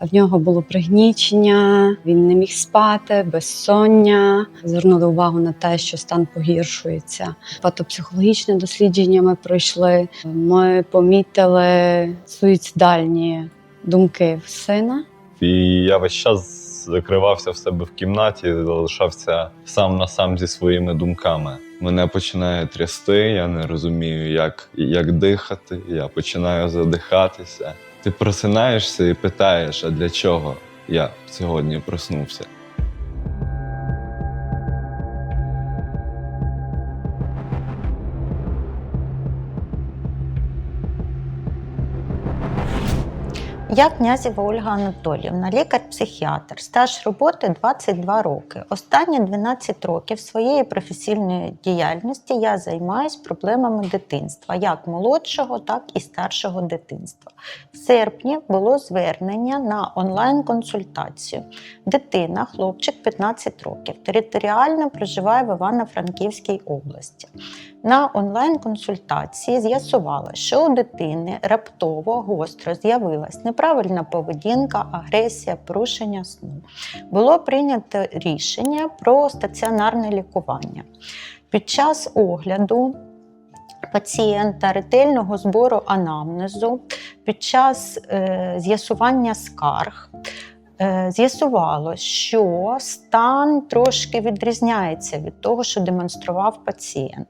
В нього було пригнічення, він не міг спати, безсоння. Звернули увагу на те, що стан погіршується. Патопсихологічне дослідження ми пройшли. Ми помітили суїцидальні думки в сина. І я весь час закривався в себе в кімнаті, залишався сам на сам зі своїми думками. Мене починає трясти, я не розумію, як, як дихати. Я починаю задихатися. Ти просинаєшся і питаєш, а для чого я сьогодні проснувся? Я князєва Ольга Анатоліївна, лікар-психіатр, стаж роботи 22 роки. Останні 12 років своєї професійної діяльності я займаюся проблемами дитинства, як молодшого, так і старшого дитинства. В серпні було звернення на онлайн-консультацію. Дитина, хлопчик 15 років, територіально проживає в Івано-Франківській області. На онлайн-консультації з'ясувала, що у дитини раптово гостро з'явилась неправильна поведінка, агресія, порушення сну. Було прийнято рішення про стаціонарне лікування. Під час огляду пацієнта ретельного збору анамнезу, під час е, з'ясування скарг. е, З'ясувало, що стан трошки відрізняється від того, що демонстрував пацієнт.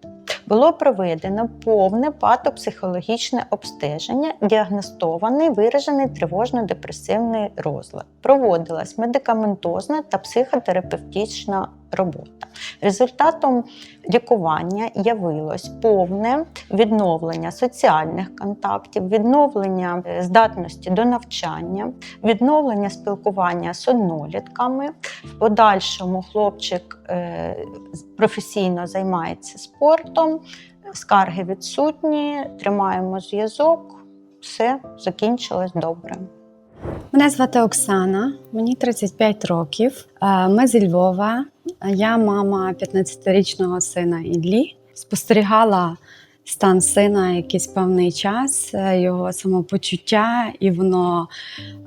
Було проведено повне патопсихологічне обстеження, діагностований виражений тривожно-депресивний розлад. Проводилась медикаментозна та психотерапевтична робота. Результатом лікування явилось повне відновлення соціальних контактів, відновлення е, здатності до навчання, відновлення спілкування з однолітками. В подальшому хлопчик е, професійно займається спортом, скарги відсутні, тримаємо зв'язок, все закінчилось добре. Мене звати Оксана, мені 35 років. Е, Ми зі Львова. Я мама 15-річного сина Ідлі. Спостерігала стан сина якийсь певний час, е, його самопочуття, і воно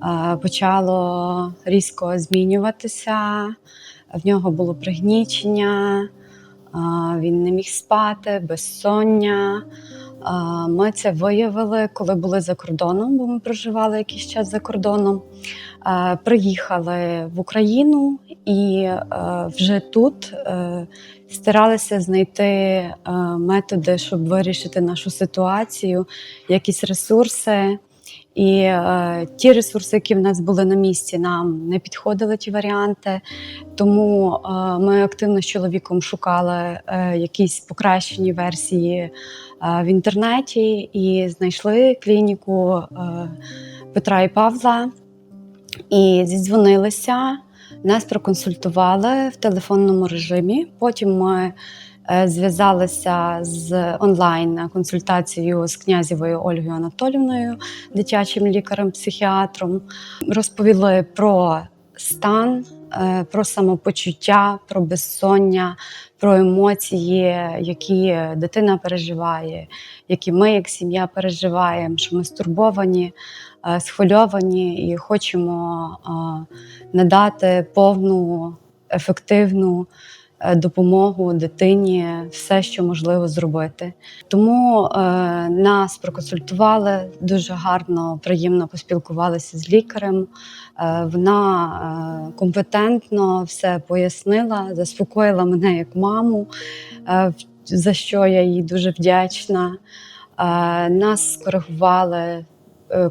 е, почало різко змінюватися. В нього було пригнічення, він не міг спати, безсоння. Ми це виявили, коли були за кордоном, бо ми проживали якийсь час за кордоном. Приїхали в Україну і вже тут е, старалися знайти е, методи, щоб вирішити нашу ситуацію, якісь ресурси. І е, ті ресурси, які в нас були на місці, нам не підходили ті варіанти. Тому е, ми активно з чоловіком шукали е, якісь покращені версії в інтернеті і знайшли клініку е, Петра і Павла і зідзвонилися. Нас проконсультували в телефонному режимі. Потім ми е, зв'язалися з онлайн консультацією з князєвою Ольгою Анатолівною, дитячим лікарем-психіатром. Розповіли про стан, е, про самопочуття, про безсоння, про емоції, які дитина переживає, які ми, як сім'я, переживаємо, що ми стурбовані, е, схвильовані і хочемо е, надати повну ефективну е, допомогу дитині, все, що можливо зробити. Тому е, нас проконсультували дуже гарно, приємно поспілкувалися з лікарем. Е, вона е, компетентно все пояснила, заспокоїла мене як маму, е, за що я їй дуже вдячна. Нас скоригували,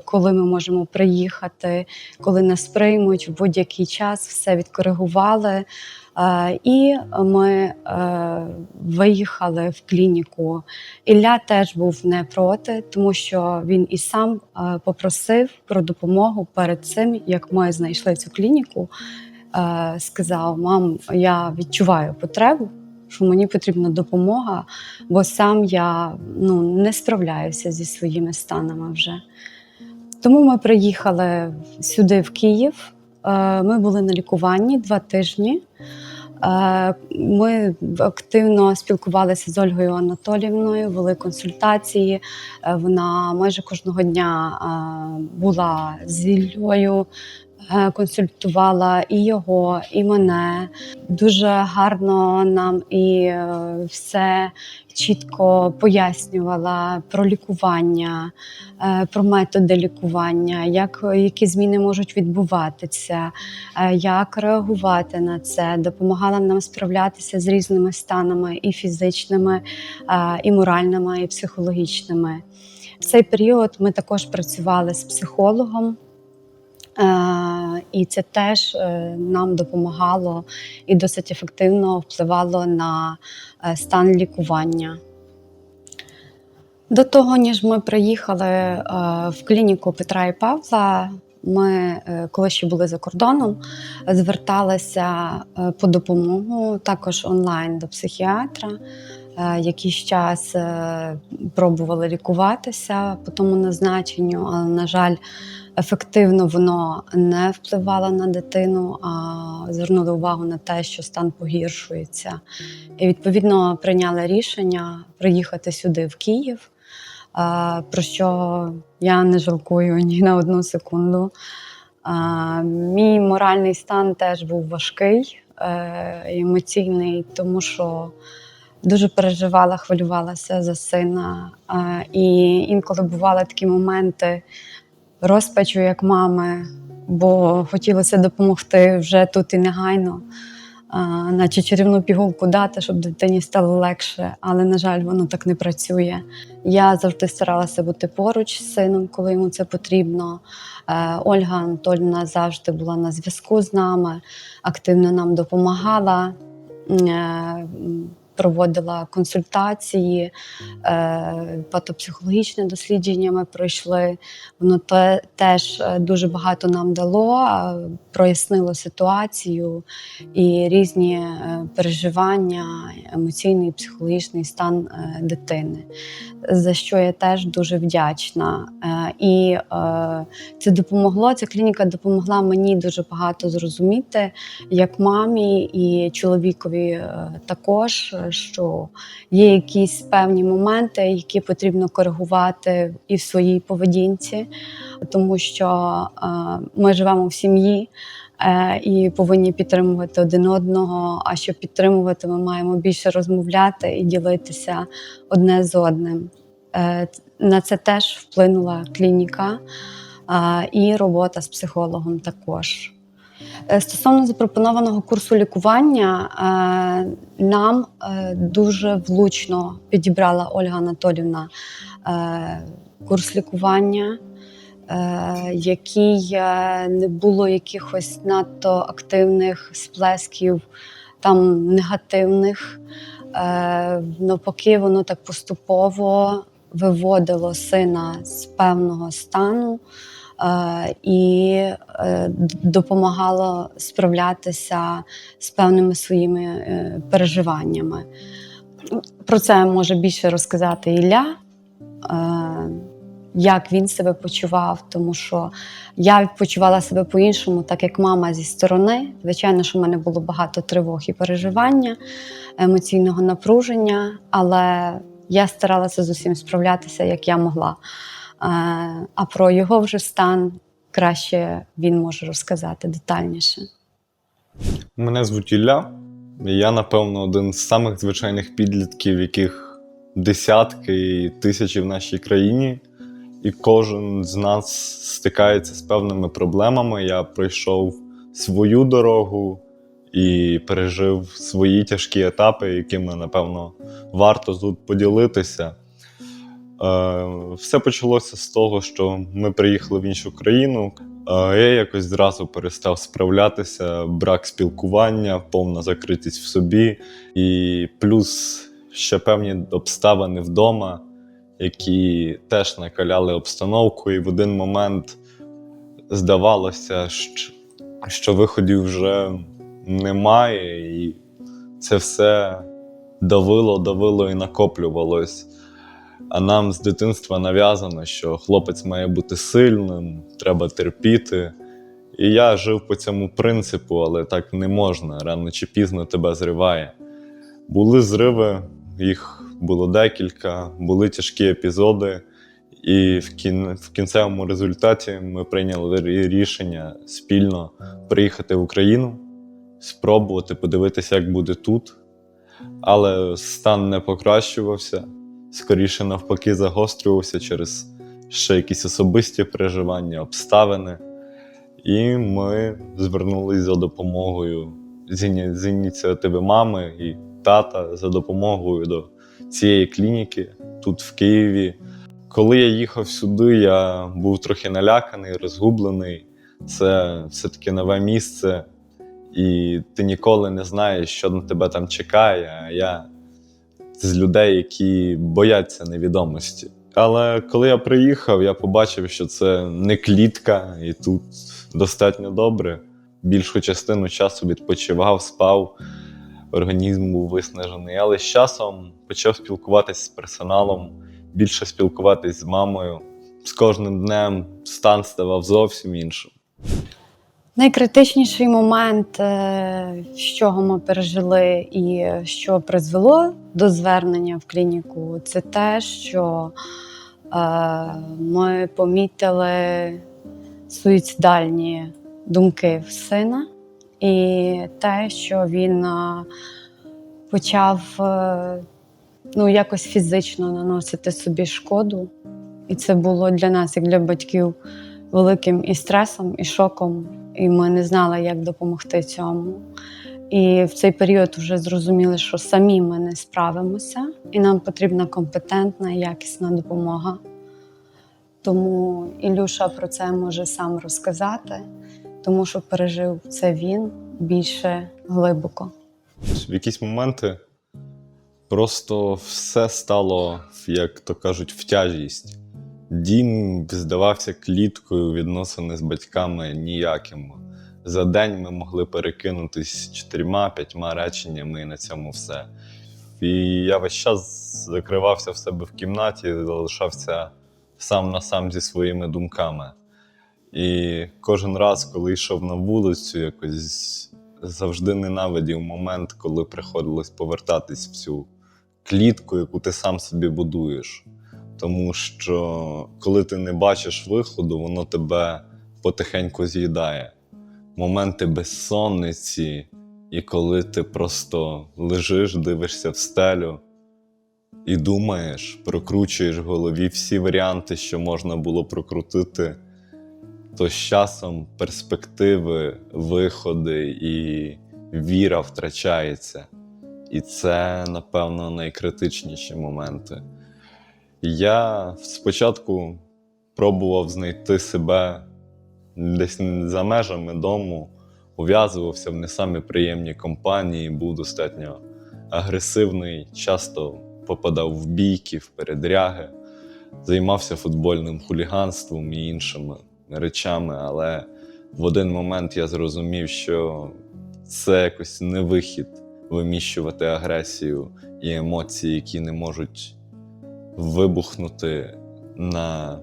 коли ми можемо приїхати, коли нас приймуть в будь-який час, все відкоригували. Е, І ми е, виїхали в клініку. Ілля теж був не проти, тому що він і сам е, попросив про допомогу перед цим, як ми знайшли цю клініку. Сказав: Мам, я відчуваю потребу, що мені потрібна допомога, бо сам я ну, не справляюся зі своїми станами вже. Тому ми приїхали сюди, в Київ. Ми були на лікуванні два тижні. Е, Ми активно спілкувалися з Ольгою Анатолівною, вели консультації. Е, Вона майже кожного дня е, була з Іллею, консультувала і його, і мене. Дуже гарно нам і е, все чітко пояснювала про лікування, е, про методи лікування, як, які зміни можуть відбуватися, е, як реагувати на це, допомагала нам справлятися з різними станами і фізичними, е, і моральними, і психологічними. В цей період ми також працювали з психологом. І це теж е, нам допомагало і досить ефективно впливало на е, стан лікування. До того, ніж ми приїхали е, в клініку Петра і Павла, ми, коли ще були за кордоном, зверталися по допомогу також онлайн до психіатра. Е, Якийсь час е, пробували лікуватися по тому назначенню, але, на жаль, ефективно воно не впливало на дитину, а звернули увагу на те, що стан погіршується. І відповідно прийняли рішення приїхати сюди, в Київ, е, про що я не жалкую ні на одну секунду. Мій моральний стан теж був важкий, емоційний, тому що дуже переживала, хвилювалася за сина. Е, І інколи бували такі моменти розпачу як мами, бо хотілося допомогти вже тут і негайно, наче чарівну пігулку дати, щоб дитині стало легше, але, на жаль, воно так не працює. Я завжди старалася бути поруч з сином, коли йому це потрібно. Е, Ольга Анатольовна завжди була на зв'язку з нами, активно нам допомагала. Проводила консультації, е, патопсихологічне дослідження ми пройшли. Воно теж е, дуже багато нам дало, прояснило ситуацію і різні е, переживання, емоційний і психологічний стан дитини, за що я теж дуже вдячна. Е, І е, це допомогло. Ця клініка допомогла мені дуже багато зрозуміти, як мамі і чоловікові е, також, що є якісь певні моменти, які потрібно коригувати і в своїй поведінці, тому що ми живемо в сім'ї. Е, І повинні підтримувати один одного. А щоб підтримувати, ми маємо більше розмовляти і ділитися одне з одним. Е, На це теж вплинула клініка е, і робота з психологом також. Стосовно запропонованого курсу лікування, нам дуже влучно підібрала Ольга Анатолівна курс лікування, е, який е, не було якихось надто активних сплесків, там негативних. Е, Навпаки, воно так поступово виводило сина з певного стану і допомагало справлятися з певними своїми переживаннями. Про це може більше розказати Ілля, як він себе почував, тому що я почувала себе по-іншому, так як мама зі сторони. Звичайно, що в мене було багато тривог і переживання, емоційного напруження, але я старалася з усім справлятися, як я могла. Е, А про його вже стан краще він може розказати детальніше. Мене звуть Ілля. Я, напевно, один з самих звичайних підлітків, яких десятки і тисячі в нашій країні. І кожен з нас стикається з певними проблемами. Я пройшов свою дорогу і пережив свої тяжкі етапи, якими, напевно, варто тут поділитися. Е, Все почалося з того, що ми приїхали в іншу країну. Я якось зразу перестав справлятися, брак спілкування, повна закритість в собі, і плюс ще певні обставини вдома, які теж накаляли обстановку, і в один момент здавалося, що- виходів вже немає, і це все давило, давило і накоплювалось. А нам з дитинства нав'язано, що хлопець має бути сильним, треба терпіти. І я жив по цьому принципу, але так не можна. Рано чи пізно тебе зриває. Були зриви, їх було декілька, були тяжкі епізоди. І в, кін... в кінцевому результаті ми прийняли рішення спільно приїхати в Україну, спробувати подивитися, як буде тут. Але стан не покращувався, скоріше навпаки, загострювався через ще якісь особисті переживання, обставини. І ми звернулись за допомогою з ініціативи мами і тата за допомогою до цієї клініки тут, в Києві. Коли я їхав сюди, я був трохи наляканий, розгублений. Це все-таки нове місце, і ти ніколи не знаєш, що на тебе там чекає. А я з людей, які бояться невідомості. Але коли я приїхав, я побачив, що це не клітка, і тут достатньо добре. Більшу частину часу відпочивав, спав, організм був виснажений. Але з часом почав спілкуватися з персоналом, більше спілкуватись з мамою. З кожним днем стан ставав зовсім іншим. Найкритичніший момент, е, з чого ми пережили, і що призвело до звернення в клініку, це те, що е, ми помітили суїцидальні думки в сина, і те, що він е, почав е, ну, якось фізично наносити собі шкоду. І це було для нас, як для батьків, великим і стресом, і шоком, і ми не знали, як допомогти цьому. І в цей період вже зрозуміли, що самі ми не справимося, і нам потрібна компетентна, якісна допомога. Тому Ілюша про це може сам розказати, тому що пережив це він більше глибоко. В якісь моменти просто все стало, як то кажуть, в тяжість. Дім здавався кліткою, відносини з батьками ніякими. За день ми могли перекинутись чотирма-п'ятьма реченнями і на цьому все. І я весь час закривався в себе в кімнаті, залишався сам на сам зі своїми думками. І кожен раз, коли йшов на вулицю, якось завжди ненавидів момент, коли приходилось повертатись в цю клітку, яку ти сам собі будуєш. Тому що коли ти не бачиш виходу, воно тебе потихеньку з'їдає. Моменти безсонниці, і коли ти просто лежиш, дивишся в стелю і думаєш, прокручуєш в голові всі варіанти, що можна було прокрутити, то з часом перспективи, виходи і віра втрачається. І це, напевно, найкритичніші моменти. Я спочатку пробував знайти себе десь за межами дому, ув'язувався в не самі приємні компанії, був достатньо агресивний, часто попадав в бійки, в передряги, займався футбольним хуліганством і іншими речами, але в один момент я зрозумів, що це якось не вихід виміщувати агресію і емоції, які не можуть вибухнути на,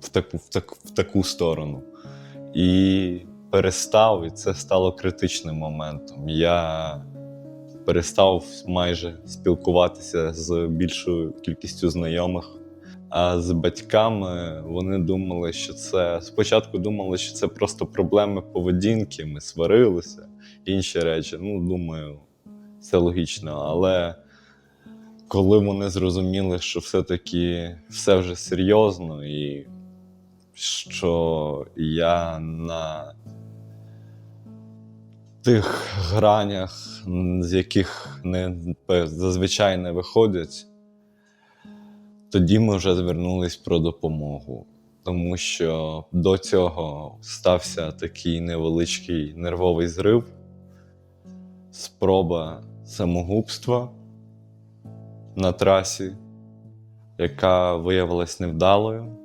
в, таку, в, таку, в таку сторону. І перестав, і це стало критичним моментом. Я перестав майже спілкуватися з більшою кількістю знайомих. А з батьками вони думали, що це спочатку думали, що це просто проблеми поведінки. Ми сварилися, інші речі. Ну, думаю, це логічно. Але коли вони зрозуміли, що все-таки все вже серйозно, і що я на тих гранях, з яких не, зазвичай не виходять, тоді ми вже звернулись про допомогу. Тому що до цього стався такий невеличкий нервовий зрив, спроба самогубства на трасі, яка виявилась невдалою.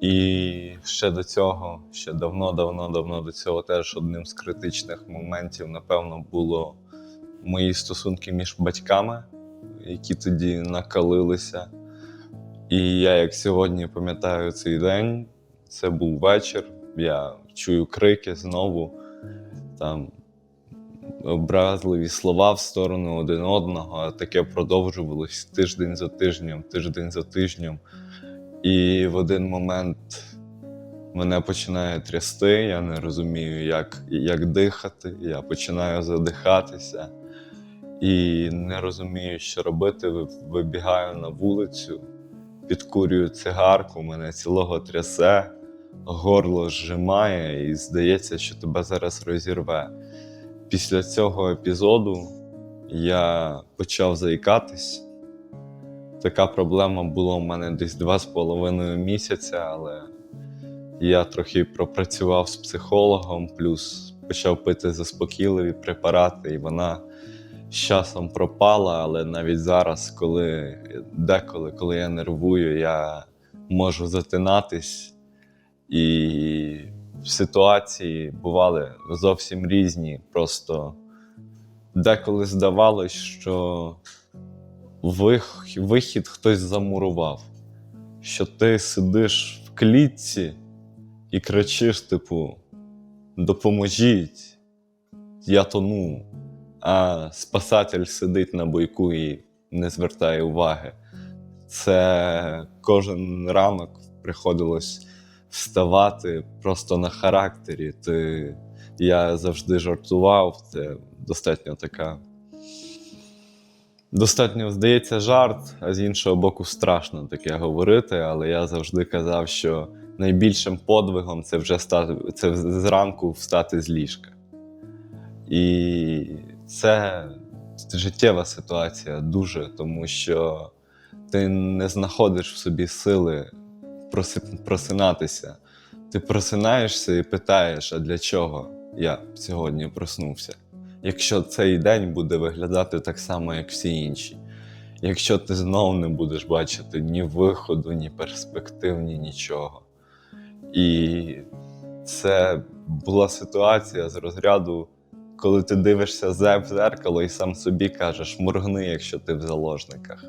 І ще до цього, ще давно-давно-давно до цього, теж одним з критичних моментів, напевно, було мої стосунки між батьками, які тоді накалилися. І я, як сьогодні пам'ятаю цей день, це був вечір. Я чую крики знову. Там образливі слова в сторону один одного. А таке продовжувалось тиждень за тижнем, тиждень за тижнем. І в один момент мене починає трясти, я не розумію, як, як дихати, я починаю задихатися і не розумію, що робити. Вибігаю на вулицю, підкурюю цигарку, мене цілого трясе, горло зжимає, і здається, що тебе зараз розірве. Після цього епізоду я почав заїкатись. Така проблема була у мене десь два з половиною місяця, але я трохи пропрацював з психологом, плюс почав пити заспокійливі препарати, і вона з часом пропала. Але навіть зараз, коли деколи, коли я нервую, я можу затинатись, і ситуації бували зовсім різні. Просто деколи здавалось, що вихід хтось замурував, що ти сидиш в клітці і кричиш, типу, допоможіть, я тону. А спасатель сидить на бойку і не звертає уваги. Це кожен ранок приходилось вставати просто на характері. Ти, я завжди жартував, це достатньо така. Достатньо, здається, жарт, а з іншого боку, страшно таке говорити, але я завжди казав, що найбільшим подвигом це вже стати, це зранку встати з ліжка. І це життєва ситуація дуже, тому що ти не знаходиш в собі сили просинатися. Ти просинаєшся і питаєш, а для чого я сьогодні проснувся? Якщо цей день буде виглядати так само, як всі інші. Якщо ти знову не будеш бачити ні виходу, ні перспектив, ні нічого. І це була ситуація з розряду, коли ти дивишся в зеркало і сам собі кажеш, моргни, якщо ти в заложниках.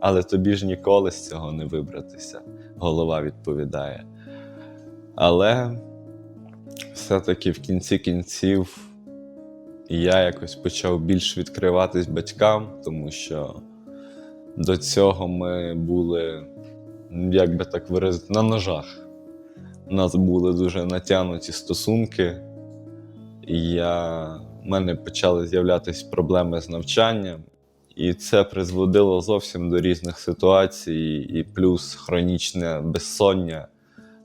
Але тобі ж ніколи з цього не вибратися, голова відповідає. Але все-таки в кінці кінців я якось почав більш відкриватись батькам, тому що до цього ми були, як би так виразити, на ножах. У нас були дуже натягнуті стосунки, і я, в мене почали з'являтися проблеми з навчанням, і це призводило зовсім до різних ситуацій, і плюс хронічне безсоння.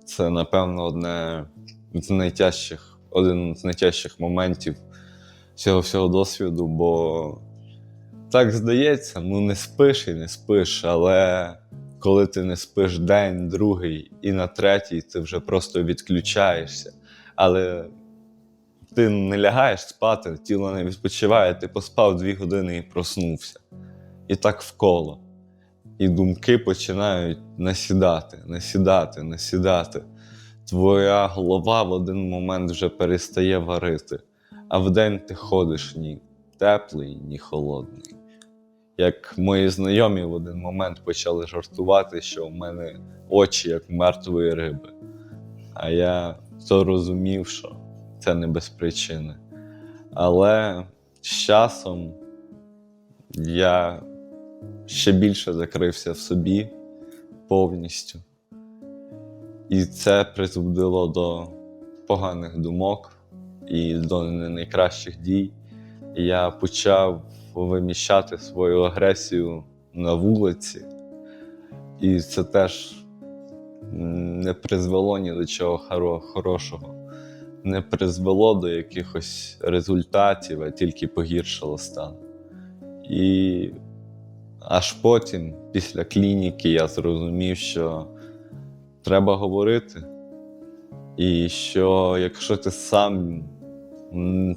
Це, напевно, одне з найтяжчих, один з найтяжчих моментів цього всього досвіду, бо так здається, ну не спиш і не спиш, але коли ти не спиш день, другий і на третій, ти вже просто відключаєшся. Але ти не лягаєш спати, тіло не відпочиває, ти поспав дві години і проснувся. І так вколо. І думки починають насідати, насідати, насідати. Твоя голова в один момент вже перестає варити, а вдень ти ходиш ні теплий, ні холодний. Як мої знайомі в один момент почали жартувати, що в мене очі як мертвої риби. А я то розумів, що це не без причини. Але з часом я ще більше закрився в собі повністю. І це призводило до поганих думок і до не найкращих дій. Я почав виміщати свою агресію на вулиці, і це теж не призвело ні до чого хорошого, не призвело до якихось результатів, а тільки погіршило стан. І аж потім, після клініки, я зрозумів, що треба говорити. І що якщо ти сам,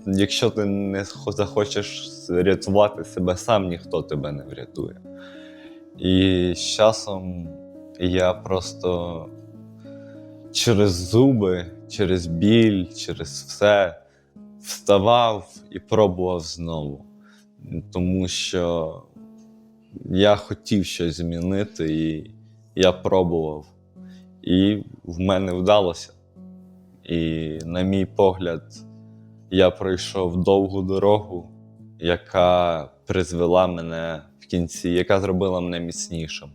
якщо ти не захочеш рятувати себе сам, ніхто тебе не врятує. І з часом я просто через зуби, через біль, через все вставав і пробував знову. Тому що я хотів щось змінити, і я пробував. І в мене вдалося. І, на мій погляд, я пройшов довгу дорогу яка призвела мене в кінці, яка зробила мене міцнішим,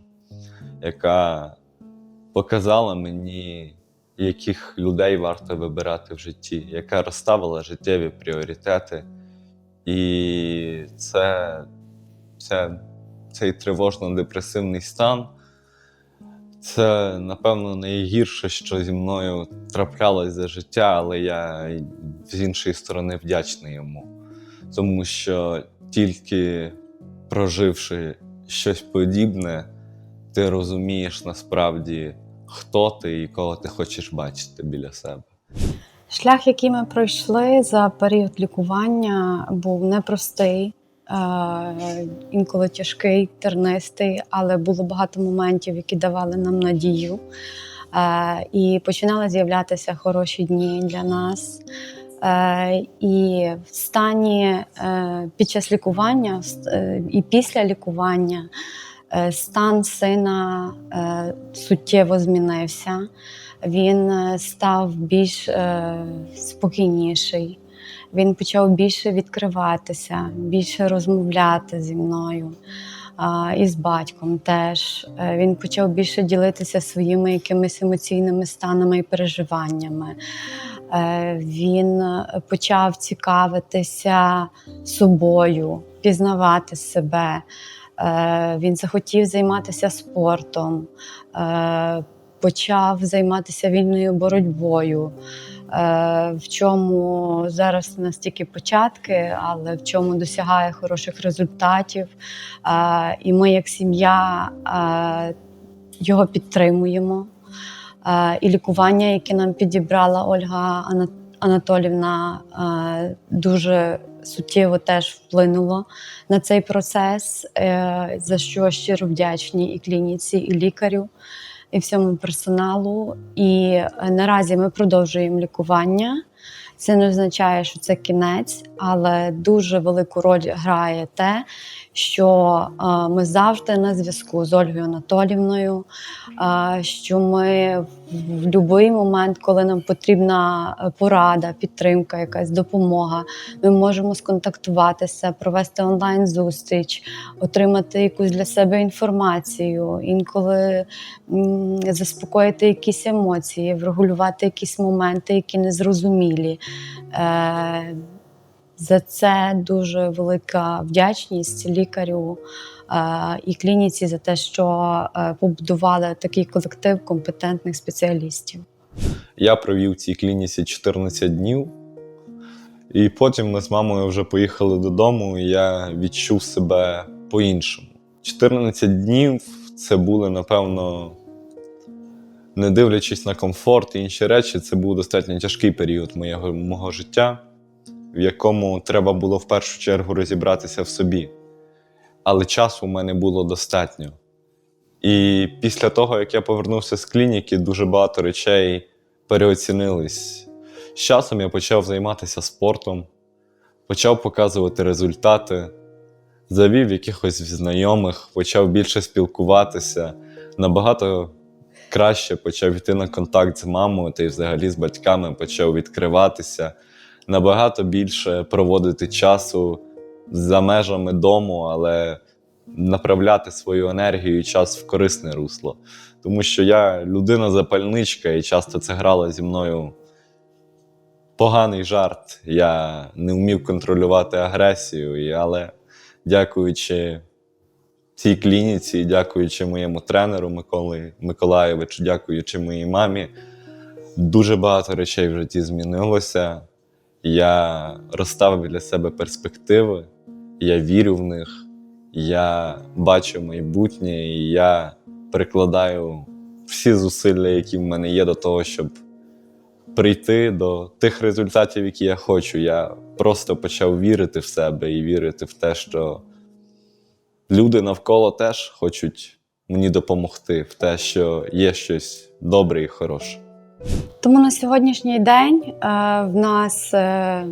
яка показала мені, яких людей варто вибирати в житті, яка розставила життєві пріоритети. І це, це, цей тривожно-депресивний стан. Це, напевно, найгірше, що зі мною траплялось за життя, але я з іншої сторони вдячний йому. Тому що тільки проживши щось подібне, ти розумієш насправді, хто ти і кого ти хочеш бачити біля себе. Шлях, який ми пройшли за період лікування, був непростий, е, інколи тяжкий, тернистий, але було багато моментів, які давали нам надію. Е, І починали з'являтися хороші дні для нас. Е, І в стані під час лікування і після лікування стан сина е, суттєво змінився він е, став більш е, спокійніший. Він почав більше відкриватися, більше розмовляти зі мною. І з батьком теж. Е, Він почав більше ділитися своїми якимись емоційними станами і переживаннями. Е, Він е, почав цікавитися собою, пізнавати себе. Е, Він захотів займатися спортом. Е, почав займатися вільною боротьбою, е, в чому зараз настільки початки, але в чому досягає хороших результатів. І ми, як сім'я, його підтримуємо. І лікування, яке нам підібрала Ольга Анатолівна, дуже суттєво теж вплинуло на цей процес, е, за що щиро вдячні і клініці, і лікарю і всьому персоналу. І е, наразі ми продовжуємо лікування. Це не означає, що це кінець, але дуже велику роль грає те, що е, ми завжди на зв'язку з Ольгою Анатолівною, що ми в будь-який момент, коли нам потрібна е, порада, підтримка, якась допомога, ми можемо сконтактуватися, провести онлайн-зустріч, отримати якусь для себе інформацію, інколи заспокоїти якісь емоції, врегулювати якісь моменти, які незрозумілі. Е, за це дуже велика вдячність лікарю і клініці за те, що е, побудували такий колектив компетентних спеціалістів. Я провів цій клініці 14 днів, і потім ми з мамою вже поїхали додому, і я відчув себе по-іншому. 14 днів це були, напевно, не дивлячись на комфорт і інші речі, це був достатньо тяжкий період моєго, мого життя, в якому треба було в першу чергу розібратися в собі. Але часу в мене було достатньо. І після того, як я повернувся з клініки, дуже багато речей переоцінились. З часом я почав займатися спортом, почав показувати результати, завів якихось знайомих, почав більше спілкуватися, набагато краще почав йти на контакт з мамою та й взагалі з батьками почав відкриватися, набагато більше проводити часу за межами дому, але направляти свою енергію і час в корисне русло. Тому що я людина запальничка, і часто це грало зі мною поганий жарт. Я не вмів контролювати агресію, але дякуючи цій клініці, дякуючи моєму тренеру Миколи Миколаєвичу, дякуючи моїй мамі, дуже багато речей в житті змінилося. Я розставив для себе перспективи, я вірю в них, я бачу майбутнє, і я прикладаю всі зусилля, які в мене є, до того, щоб прийти до тих результатів, які я хочу. Я просто почав вірити в себе і вірити в те, що люди навколо теж хочуть мені допомогти, в те, що є щось добре і хороше. Тому на сьогоднішній день е, в нас е,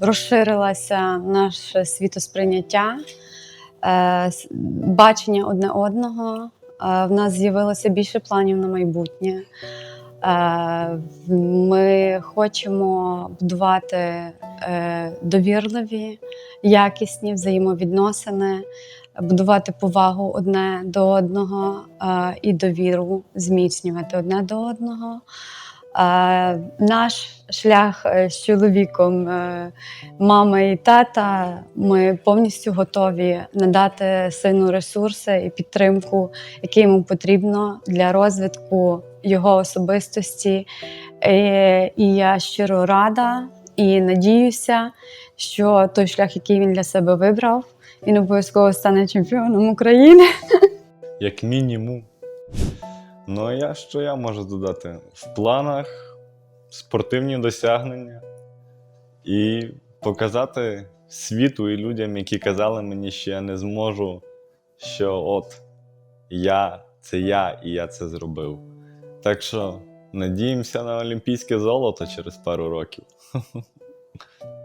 розширилося наше світосприйняття, е, бачення одне одного. Е, в нас з'явилося більше планів на майбутнє. Е, Ми хочемо будувати довірливі, якісні взаємовідносини, будувати повагу одне до одного і довіру зміцнювати одне до одного. Наш шлях е, з чоловіком, е, мама і тата, ми повністю готові надати сину ресурси і підтримку, які йому потрібно для розвитку його особистості. Е, І я щиро рада і надіюся, що той шлях, який він для себе вибрав, він обов'язково стане чемпіоном України. Як мінімум. Ну я що я можу додати? В планах спортивні досягнення і показати світу і людям, які казали мені, що я не зможу, що от я це я і я це зробив. Так що надіємося на олімпійське золото через пару років.